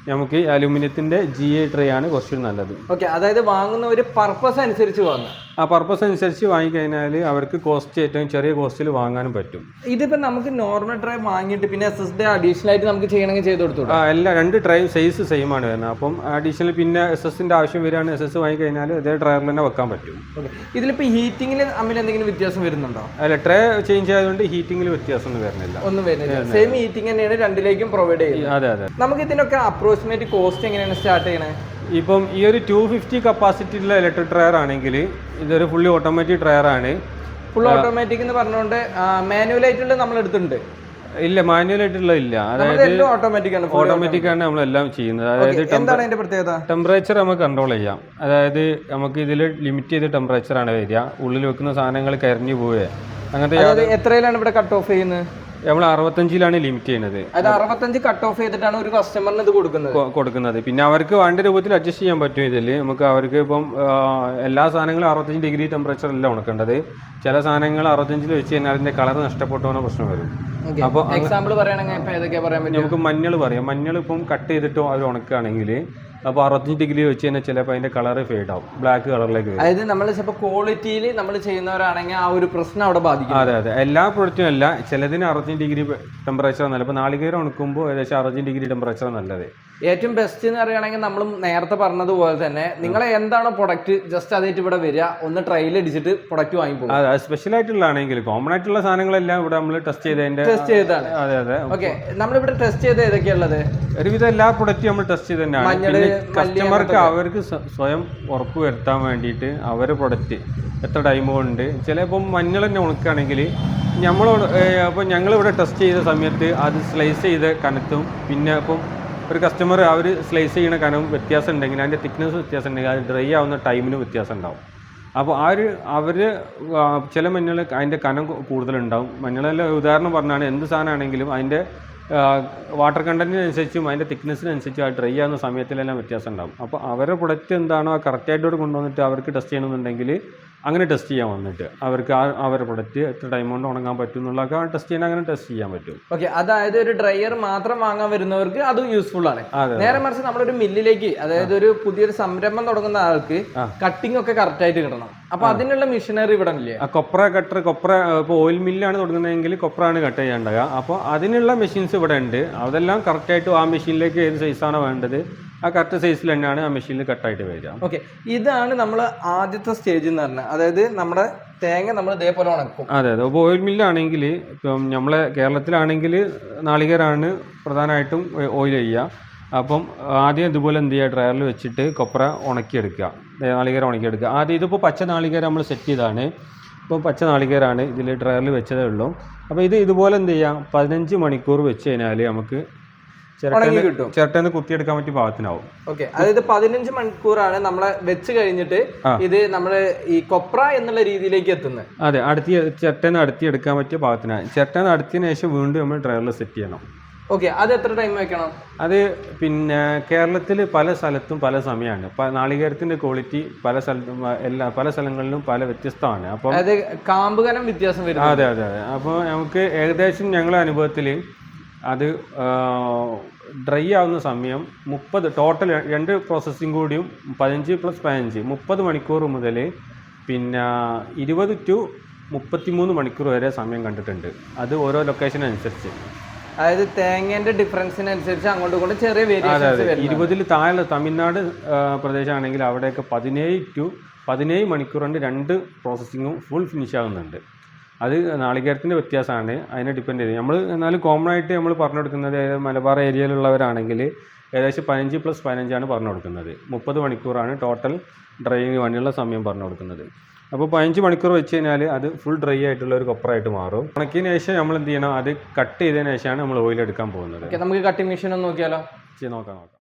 നമുക്ക് അലൂമിനിയത്തിന്റെ ജി എ ട്രേ ആണ് കുറച്ചുകൂടി നല്ലത്. ഓക്കെ അതായത് വാങ്ങുന്ന ഒരു പർപ്പസ് അനുസരിച്ച് വാങ്ങുക. ആ പർപ്പസ് അനുസരിച്ച് വാങ്ങിക്കഴിഞ്ഞാൽ അവർക്ക് കോസ്റ്റ് ഏറ്റവും ചെറിയ കോസ്റ്റിൽ വാങ്ങാനും പറ്റും. ഇതിപ്പോ നമുക്ക് നോർമൽ ട്രൈ വാങ്ങിയിട്ട് പിന്നെ എസ് എസ് ഡി അഡീഷണൽ ആയിട്ട് നമുക്ക് ചെയ്യണമെങ്കിൽ ചെയ്ത് കൊടുത്തു ആ എല്ലാ രണ്ട് ട്രൈയും സൈസ് സെയിം ആണ് വരുന്നത്. അപ്പം അഡീഷണൽ പിന്നെ എസ് എസിന്റെ ആവശ്യം വരികയാണ്. എസ് എസ് വാങ്ങിക്കഴിഞ്ഞാൽ ഇതേ ട്രയറിൽ തന്നെ വെക്കാൻ പറ്റും. ഇതിലിപ്പോൾ ഇതിലിപ്പോ ഹീറ്റിംഗിൽ തമ്മിൽ എന്തെങ്കിലും വ്യത്യാസം വരുന്നുണ്ടോ? അല്ല ട്രേ ചേഞ്ച് ആയതുകൊണ്ട് ഹീറ്റിംഗിൽ വ്യത്യാസം ഒന്നും വരുന്നില്ല. ഒന്നും വരുന്നില്ല. സെയിം ഹീറ്റിംഗ് തന്നെയാണ് രണ്ടിലേക്കും പ്രൊവൈഡ് ചെയ്യുന്നത്. അതെ അതെ. നമുക്ക് ഇതിനൊക്കെ അപ്രോക്സിമേറ്റ് കോസ്റ്റ് എങ്ങനെയാണ് സ്റ്റാർട്ട് ചെയ്യണത് ഇപ്പം ഈ ഒരു ടു ഫിഫ്റ്റി കപ്പാസിറ്റിയുള്ള ഇലക്ട്രിക് ട്രയർ ആണെങ്കിൽ ഇതൊരു ഫുള്ളി ഓട്ടോമാറ്റിക് ട്രയർ ആണ്. ഫുൾ ഓട്ടോമാറ്റിക് എന്ന് പറഞ്ഞുകൊണ്ട് മാനുവൽ ആയിട്ടുള്ള നമ്മൾ എടുത്തിട്ടുണ്ട്. ഇല്ല മാനുവൽ ആയിട്ടുള്ള ഇല്ല. അതായത് ഓട്ടോമാറ്റിക് ആണ് ഓട്ടോമാറ്റിക് ആണ് നമ്മളെല്ലാം ചെയ്യുന്നത്. അതായത് എന്താണ് അതിന്റെ പ്രത്യേകത? ടെമ്പറേച്ചർ നമുക്ക് കൺട്രോൾ ചെയ്യാം. അതായത് നമുക്ക് ഇതിൽ ലിമിറ്റ് ചെയ്ത ടെമ്പറേച്ചർ ആണ് വരിക. ഉള്ളിൽ വെക്കുന്ന സാധനങ്ങൾ കരിഞ്ഞു പോവുക അങ്ങനത്തെ എത്രയിലാണ് ഇവിടെ കട്ട് ഓഫ് ചെയ്യുന്നത്? നമ്മൾ അറുപത്തഞ്ചിലാണ് ലിമിറ്റ് ചെയ്യുന്നത്. അത് അറുപത്തഞ്ച് കട്ട് ഓഫ് ചെയ്തിട്ടാണ് ഒരു കസ്റ്റമറിന് ഇത് കൊടുക്കുന്നത്. കൊടുക്കുന്നത്. പിന്നെ അവർക്ക് വേണ്ട രൂപത്തിൽ അഡ്ജസ്റ്റ് ചെയ്യാൻ പറ്റും ഇതിൽ നമുക്ക് അവർക്ക് ഇപ്പം എല്ലാ സാധനങ്ങളും അറുപത്തഞ്ച് ഡിഗ്രി ടെമ്പറേച്ചർ അല്ല ഉണക്കേണ്ടത്. ചില സാധനങ്ങൾ അറുപത്തഞ്ചിൽ വെച്ച് കഴിഞ്ഞാൽ അതിന്റെ കളർ നഷ്ടപ്പെട്ടു പോകുന്ന പ്രശ്നം വരും. അപ്പോൾ എക്സാമ്പിൾ പറയുകയാണെങ്കിൽ നമുക്ക് മഞ്ഞൾ പറയാം. മഞ്ഞൾ ഇപ്പം കട്ട് ചെയ്തിട്ടോ അവർ ഉണക്കുകയാണെങ്കിൽ അപ്പോൾ അറുപത്തഞ്ച് ഡിഗ്രി വെച്ച് കഴിഞ്ഞാൽ ചിലപ്പോൾ അതിന്റെ കളർ ഫേഡ് ആവും. ബ്ലാക്ക് കളറിലേക്ക് വരും. അതായത് നമ്മൾ ചിലപ്പോൾ ക്വാളിറ്റിയിൽ നമ്മൾ ചെയ്യുന്നവരാണെങ്കിൽ ആ ഒരു പ്രശ്നം അവിടെ ബാധിക്കും. അതെ അതെ. എല്ലാ പ്രൊഡക്റ്റും അല്ല. ചിലതിന് അറുപത്തഞ്ച് ഡിഗ്രി ടെമ്പറേച്ചർ നല്ലത് ഇപ്പോൾ നാളികേരം ഉണക്കുമ്പോൾ ഏകദേശം അറുപത്തഞ്ച് ഡിഗ്രി ടെമ്പറേച്ചർ നല്ലത്. ഏറ്റവും ബെസ്റ്റ് എന്ന് പറയുകയാണെങ്കിൽ നമ്മൾ നേരത്തെ പറഞ്ഞതുപോലെ തന്നെ നിങ്ങൾ എന്താണ് പ്രൊഡക്റ്റ് ജസ്റ്റ് അതായിട്ട് ഇവിടെ വരിക ഒന്ന് ട്രയൽ അടിച്ചിട്ട് പ്രൊഡക്റ്റ് വാങ്ങിപ്പോകും അതെ സ്പെഷ്യൽ ആയിട്ടുള്ളതാണെങ്കിൽ കോമൺ ആയിട്ടുള്ള സാധനങ്ങളെല്ലാം ഇവിടെ നമ്മൾ ടെസ്റ്റ് ചെയ്തതിന്റെ ടെസ്റ്റ് ചെയ്താണ് അതെ അതെ. ഓക്കെ നമ്മളിവിടെ ടെസ്റ്റ് ചെയ്ത ഏതൊക്കെയുള്ളത് ഒരുവിധം എല്ലാ പ്രൊഡക്റ്റും നമ്മൾ ടെസ്റ്റ് ചെയ്ത് തന്നെയാണ് കസ്റ്റമർക്ക് അവർക്ക് സ്വയം ഉറപ്പ് വരുത്താൻ വേണ്ടിയിട്ട് അവരെ പ്രൊഡക്റ്റ് എത്ര ടൈം കൊണ്ട്. ചിലപ്പം മഞ്ഞൾ തന്നെ ഉണക്കുകയാണെങ്കിൽ നമ്മളോട് അപ്പോൾ ഞങ്ങളിവിടെ ടെസ്റ്റ് ചെയ്ത സമയത്ത് അത് സ്ലൈസ് ചെയ്ത് കനത്തും പിന്നെ ഇപ്പം ഒരു കസ്റ്റമർ അവർ സ്ലൈസ് ചെയ്യുന്ന കനവും വ്യത്യാസം ഉണ്ടെങ്കിൽ അതിന്റെ തിക്നെസ് വ്യത്യാസം ഉണ്ടെങ്കിൽ അത് ഡ്രൈ ആവുന്ന ടൈമിന് വ്യത്യാസം ഉണ്ടാവും അപ്പോൾ ആ ഒരു അവർ ചില മഞ്ഞൾ അതിന്റെ കനം കൂടുതലുണ്ടാവും. മഞ്ഞളെല്ലാം ഉദാഹരണം പറഞ്ഞാണ് എന്ത് സാധനമാണെങ്കിലും അതിന്റെ വാട്ടർ കണ്ടന്റിനനുസരിച്ചും അതിന്റെ തിക്നെസ്സിനനുസരിച്ചും ആ ഡ്രൈ ആവുന്ന സമയത്തിലെല്ലാം വ്യത്യാസം ഉണ്ടാകും അപ്പോൾ അവരുടെ പ്രൊഡക്റ്റ് എന്താണോ ആ കറക്റ്റായിട്ടോട് കൊണ്ടുവന്നിട്ട് അവർക്ക് ടെസ്റ്റ് ചെയ്യണമെന്നുണ്ടെങ്കിൽ അങ്ങനെ ടെസ്റ്റ് ചെയ്യാൻ വന്നിട്ട് അവർക്ക് ആ അവരുടെ പ്രൊഡക്റ്റ് എത്ര ടൈം കൊണ്ട് ഉണങ്ങാൻ പറ്റും എന്നുള്ളതൊക്കെ ടെസ്റ്റ് ചെയ്യാൻ അങ്ങനെ ടെസ്റ്റ് ചെയ്യാൻ പറ്റും. ഓക്കെ അതായത് ഒരു ഡ്രയർ മാത്രം വാങ്ങാൻ വരുന്നവർക്ക് അത് യൂസ്ഫുൾ ആണ്. നേരെ മറിച്ച് നമ്മളൊരു മില്ലിലേക്ക് അതായത് ഒരു പുതിയൊരു സംരംഭം തുടങ്ങുന്ന ആൾക്ക്. കട്ടിംഗ് ഒക്കെ കറക്റ്റ് ആയിട്ട് കിട്ടണം. അപ്പൊ അതിനുള്ള മെഷീനറി ഇവിടെ ഇല്ലേ? കൊപ്ര കട്ടർ കൊപ്ര ഇപ്പോൾ ഓയിൽ മില്ലാണ് തുടങ്ങുന്നതെങ്കിൽ കൊപ്രയാണ് കട്ട് ചെയ്യാണ്ടാകുക അപ്പോൾ അതിനുള്ള മെഷീൻസ് ഇവിടെ ഉണ്ട്. അതെല്ലാം കറക്റ്റായിട്ട് ആ മെഷീനിലേക്ക് ഏത് സൈസാണോ വേണ്ടത് ആ കറക്റ്റ് സൈസിൽ തന്നെയാണ് ആ മെഷീനിൽ കട്ടായിട്ട് വരിക. ഓക്കെ ഇതാണ് നമ്മൾ ആദ്യത്തെ സ്റ്റേജ് എന്ന് പറഞ്ഞാൽ അതായത് നമ്മുടെ തേങ്ങ നമ്മൾ ഇതേപോലെ ഉണക്കും. അതെ അതെ. ഇപ്പോൾ ഓയിൽ മില്ലാണെങ്കിൽ ഇപ്പം നമ്മളെ കേരളത്തിലാണെങ്കിൽ നാളികേരാണ് പ്രധാനമായിട്ടും ഓയിൽ ചെയ്യുക. അപ്പം ആദ്യം ഇതുപോലെ എന്ത് ചെയ്യുക ഡ്രയറിൽ വെച്ചിട്ട് കൊപ്ര ഉണക്കിയെടുക്കുക. നാളികേരം ഉണക്കിയെടുക്കുക ആദ്യം ഇതിപ്പോൾ പച്ച നാളികേരം നമ്മൾ സെറ്റ് ചെയ്താണ്. ഇപ്പോൾ പച്ച നാളികേരമാണ് ഇതിൽ ഡ്രയറിൽ വെച്ചതേ ഉള്ളൂ. അപ്പോൾ ഇത് ഇതുപോലെ എന്ത് ചെയ്യാം? പതിനഞ്ച് മണിക്കൂർ വെച്ച് കഴിഞ്ഞാൽ നമുക്ക് ചിരട്ടന്ന് ചിരട്ടേന്ന് ചിരട്ടേന്ന് കുത്തിയെടുക്കാൻ പറ്റിയ പാകത്തിനാവും. ഓക്കെ. അതായത് പതിനഞ്ച് മണിക്കൂറാണ് നമ്മളെ വെച്ച് കഴിഞ്ഞിട്ട് ഇത് നമ്മൾ ഈ കൊപ്ര എന്നുള്ള രീതിയിലേക്ക് എത്തുന്നത്. അതെ അടുത്തി എടുക്കാൻ അടുത്തിയെടുക്കാൻ പറ്റിയ പാകത്തിനാണ്. ചിരട്ടന്ന് അടുത്തതിന് ശേഷം വീണ്ടും നമ്മൾ ഡ്രയറിൽ സെറ്റ് ചെയ്യണം. ഓക്കെ അത് എത്ര ടൈം വെക്കണം? അത് പിന്നെ കേരളത്തിൽ പല സ്ഥലത്തും പല സമയമാണ് നാളികേരത്തിന്റെ ക്വാളിറ്റി പല സ്ഥലത്തും എല്ലാ പല സ്ഥലങ്ങളിലും പല വ്യത്യസ്തമാണ്. അപ്പോൾ അതായത് കാമ്പ് കനം വ്യത്യാസം വരും അതെ അതെ അതെ. അപ്പോൾ നമുക്ക് ഏകദേശം ഞങ്ങളുടെ അനുഭവത്തിൽ അത് ഡ്രൈ ആവുന്ന സമയം മുപ്പത് ടോട്ടൽ രണ്ട് പ്രോസസ്സിങ് കൂടിയും പതിനഞ്ച് പ്ലസ് പതിനഞ്ച്. മുപ്പത് മണിക്കൂർ മുതൽ പിന്നെ ഇരുപത് ടു മുപ്പത്തിമൂന്ന് മണിക്കൂർ വരെ സമയം കണ്ടിട്ടുണ്ട്. അത് ഓരോ ലൊക്കേഷനനുസരിച്ച് അതായത് തേങ്ങേന്റെ ഡിഫറൻസിനനുസരിച്ച് അങ്ങോട്ടും ഇങ്ങോട്ടും ചെറിയ വേരിയേഷൻസ് ഇരുപതിൽ താഴെ തമിഴ്നാട് പ്രദേശമാണെങ്കിൽ അവിടെയൊക്കെ പതിനേഴ് ടു പതിനേഴ് മണിക്കൂറിന്റെ രണ്ട് പ്രോസസ്സിങ്ങും ഫുൾ ഫിനിഷ് ആകുന്നുണ്ട് അത് നാളികേരത്തിന്റെ വ്യത്യാസമാണ്. അതിനെ ഡിപ്പെൻഡ് ചെയ്ത് നമ്മൾ എന്നാലും കോമൺ ആയിട്ട് നമ്മൾ പറഞ്ഞു കൊടുക്കുന്നത് അതായത് മലബാർ ഏരിയയിലുള്ളവരാണെങ്കിൽ ഏകദേശം പതിനഞ്ച് പ്ലസ് പതിനഞ്ചാണ് പറഞ്ഞു കൊടുക്കുന്നത്. മുപ്പത് മണിക്കൂറാണ് ടോട്ടൽ ഡ്രൈവിംഗ് വണ്ടിയുള്ള സമയം പറഞ്ഞു കൊടുക്കുന്നത്. അപ്പോൾ പതിനഞ്ച് മണിക്കൂർ വെച്ച് കഴിഞ്ഞാൽ അത് ഫുൾ ഡ്രൈ ആയിട്ടുള്ള ഒരു കൊപ്പറായിട്ട് മാറും. ഉണക്കിയതിന് ശേഷം നമ്മൾ എന്ത് ചെയ്യണം? അത് കട്ട് ചെയ്തതിന് ശേഷമാണ് നമ്മൾ ഓയിൽ എടുക്കാൻ പോകുന്നത്. നമുക്ക് കട്ടിംഗ് മെഷീൻ ഒന്ന് നോക്കിയാലോ? നോക്കാം നോക്കാം.